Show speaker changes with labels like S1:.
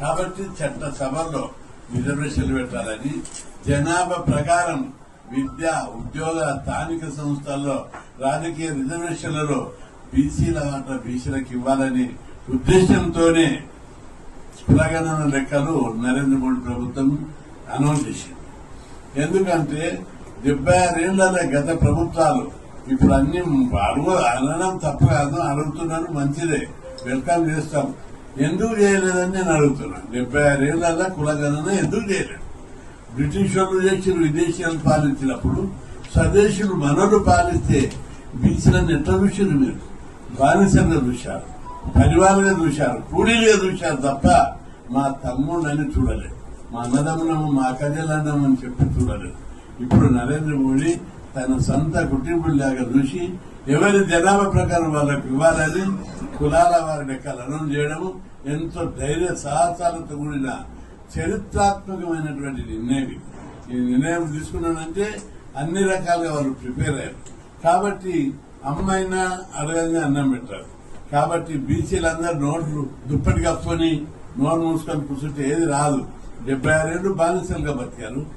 S1: కాబట్టి చట్ట సభల్లో రిజర్వేషన్లు పెట్టాలని జనాభా ప్రకారం విద్య ఉద్యోగ స్థానిక సంస్థల్లో రాజకీయ రిజర్వేషన్లలో బీసీల వాటర్ బీసీలకు ఇవ్వాలని ఉద్దేశంతోనే ప్రగణన లెక్కలు నరేంద్ర మోడీ ప్రభుత్వం అనౌన్స్ చేసింది. ఎందుకంటే డెబ్బై ఆరేళ్ళ గత ప్రభుత్వాలు ఇప్పుడు అన్ని అడుగు అనడం తప్పు కాదు అడుగుతున్నాను మంచిదే వెల్కమ్ చేస్తాం. ఎందుకు చేయలేదని నేను అడుగుతున్నాను డెబ్బై ఆరేళ్ళ కులగణన ఎందుకు చేయలేదు? బ్రిటిష్ వాళ్ళు చేసిన విదేశీయాలు పాలించినప్పుడు స్వదేశీయులు మనలు పాలిస్తే బీచ్లను ఎట్లా చూసారు మీరు? బానిసంగా చూశారు పరివారంగా చూశారు కూలీలుగా చూశారు తప్ప మా తమ్ముడని చూడలేదు. మా అన్నదమ్ములము మా అక్కజలన్నము అని చెప్పి చూడలేదు. ఇప్పుడు నరేంద్ర మోడీ తన సొంత కుటుంబుల్లాగా చూసి ఎవరి జనాభా ప్రకారం వాళ్ళకు ఇవ్వాలని కులాల వారి లెక్కలు అనౌన్స్ చేయడము ఎంతో ధైర్య సాహసాలతో కూడిన చరిత్రాత్మకమైనటువంటి నిర్ణయం ఈ నిర్ణయం తీసుకున్నానంటే అన్ని రకాలుగా వాళ్ళు ప్రిపేర్ అయ్యారు. కాబట్టి అమ్మైనా అడగంగా అన్నం పెట్టారు. కాబట్టి బీసీలందరూ నోట్లు దుప్పటి కప్పుకొని నోరు మూసుకొని కూర్చుంటే ఏది రాదు. డెబ్బై ఆరేళ్ళు బానిసలుగా బతికారు.